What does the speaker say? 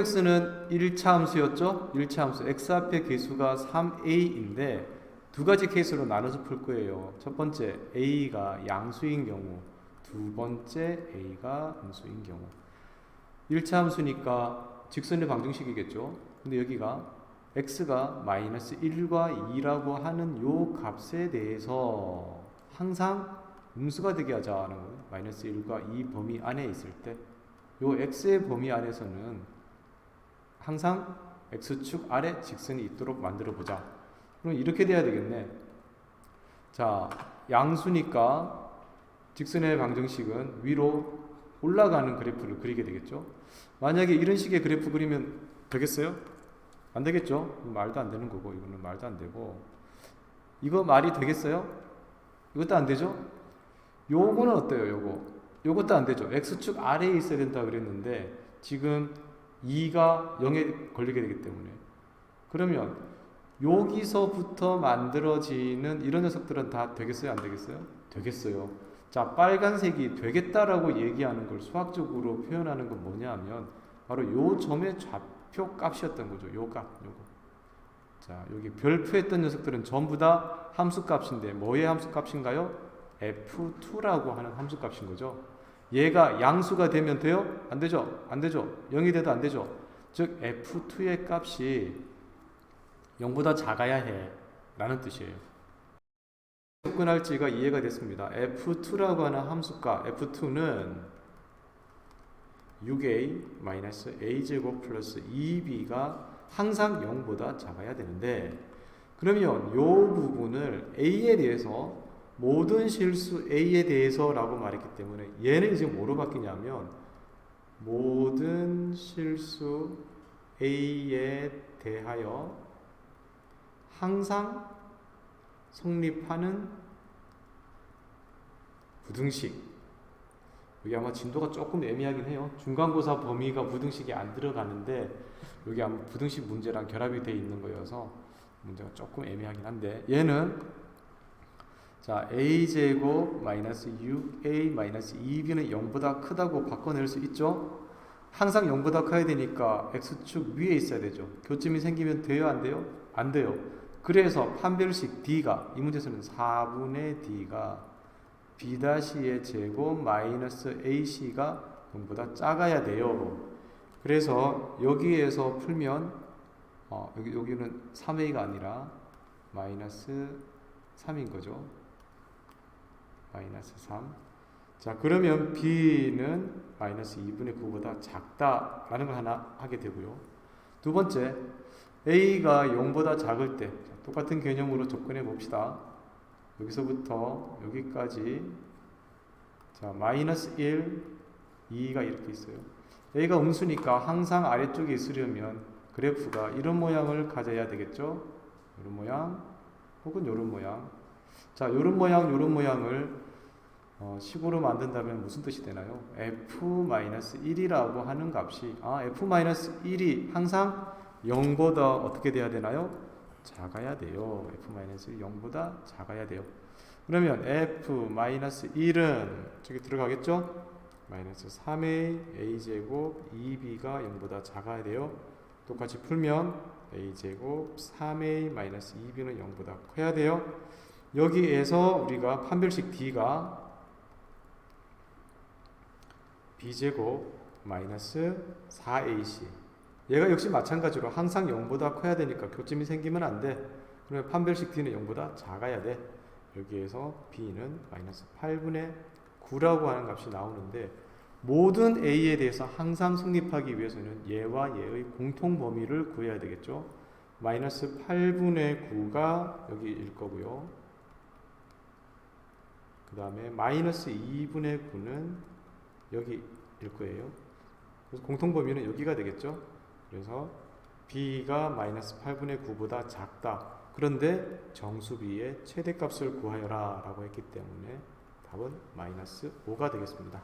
x는 1차 함수였죠? 1차 함수 x 앞에 개수가 3a인데 두 가지 케이스로 나눠서 풀 거예요. 첫 번째 a가 양수인 경우, 두 번째 a가 음수인 경우. 1차 함수니까 직선의 방정식이겠죠? 근데 여기가 x가 마이너스 1과 2라고 하는 요 값에 대해서 항상 음수가 되게 하자는 거예요. 마이너스 1과 2 범위 안에 있을 때 요 x의 범위 안에서는 항상 x축 아래 직선이 있도록 만들어 보자. 그럼 이렇게 돼야 되겠네. 자, 양수니까 직선의 방정식은 위로 올라가는 그래프를 그리게 되겠죠. 만약에 이런 식의 그래프 그리면 되겠어요? 안 되겠죠? 말도 안 되는 거고 이거는 말도 안 되고 이거 말이 되겠어요? 이것도 안 되죠? 요거는 어때요? 요거 요것도 안 되죠. x축 아래에 있어야 된다 그랬는데 지금 2가 0에 걸리게 되기 때문에 그러면 여기서부터 만들어지는 이런 녀석들은 다 되겠어요? 안 되겠어요? 되겠어요. 자, 빨간색이 되겠다라고 얘기하는 걸 수학적으로 표현하는 건 뭐냐 하면 바로 요 점의 좌표 값이었던 거죠. 요 값, 요거. 자, 여기 별표했던 녀석들은 전부 다 함수 값인데 뭐의 함수 값인가요? f2라고 하는 함수 값인 거죠. 얘가 양수가 되면 돼요? 안 되죠? 안 되죠? 0이 돼도 안 되죠? 즉 f2의 값이 0보다 작아야 해 라는 뜻이에요. 접근할지가 이해가 됐습니다. f2라고 하는 함수값 f2는 6a a제곱 플러스 2b가 항상 0보다 작아야 되는데 그러면 이 부분을 a에 대해서 모든 실수 a에 대해서라고 말했기 때문에 얘는 이제 뭐로 바뀌냐면 모든 실수 a에 대하여 항상 성립하는 부등식 여기 아마 진도가 조금 애매하긴 해요. 중간고사 범위가 부등식이 안 들어가는데 여기 아마 부등식 문제랑 결합이 돼 있는 거여서 문제가 조금 애매하긴 한데 얘는 자 a 제곱 마이너스 6a 마이너스 2b는 0보다 크다고 바꿔낼 수 있죠. 항상 0보다 커야 되니까 x축 위에 있어야 되죠. 교점이 생기면 돼요, 안 돼요? 안 돼요. 그래서 판별식 d가 이 문제에서는 4분의 d가 b-의 제곱 마이너스 ac가 0보다 작아야 돼요. 그래서 여기에서 풀면 어, 여기 여기는 3a가 아니라 마이너스 3인 거죠. 마이너스 3. 자, 그러면 b는 마이너스 2분의 9보다 작다라는 걸 하나 하게 되고요. 두 번째, a가 0보다 작을 때 자, 똑같은 개념으로 접근해 봅시다. 여기서부터 여기까지 자, 마이너스 1, 2가 이렇게 있어요. a가 음수니까 항상 아래쪽에 있으려면 그래프가 이런 모양을 가져야 되겠죠? 이런 모양 혹은 이런 모양. 자, 이런 모양, 이런 모양을 어, 식으로 만든다면 무슨 뜻이 되나요? f-1이라고 하는 값이 아, f-1이 항상 0보다 어떻게 돼야 되나요? 작아야 돼요. f-1이 0보다 작아야 돼요. 그러면 f-1은 저기 들어가겠죠? 마이너스 3의 a제곱 2b가 0보다 작아야 돼요. 똑같이 풀면 a제곱 3a 마이너스 2b는 0보다 커야 돼요. 여기에서 우리가 판별식 d가 b제곱 마이너스 4ac 얘가 역시 마찬가지로 항상 0보다 커야 되니까 교점이 생기면 안 돼. 그러면 판별식 d는 0보다 작아야 돼. 여기에서 b는 마이너스 8분의 9라고 하는 값이 나오는데 모든 a에 대해서 항상 성립하기 위해서는 얘와 얘의 공통 범위를 구해야 되겠죠. 마이너스 8분의 9가 여기일 거고요. 그 다음에 마이너스 2분의 9는 여기일 거예요. 그래서 공통 범위는 여기가 되겠죠. 그래서 b가 마이너스 8분의 9보다 작다. 그런데 정수비의 최대값을 구하여라 라고 했기 때문에 답은 마이너스 5가 되겠습니다.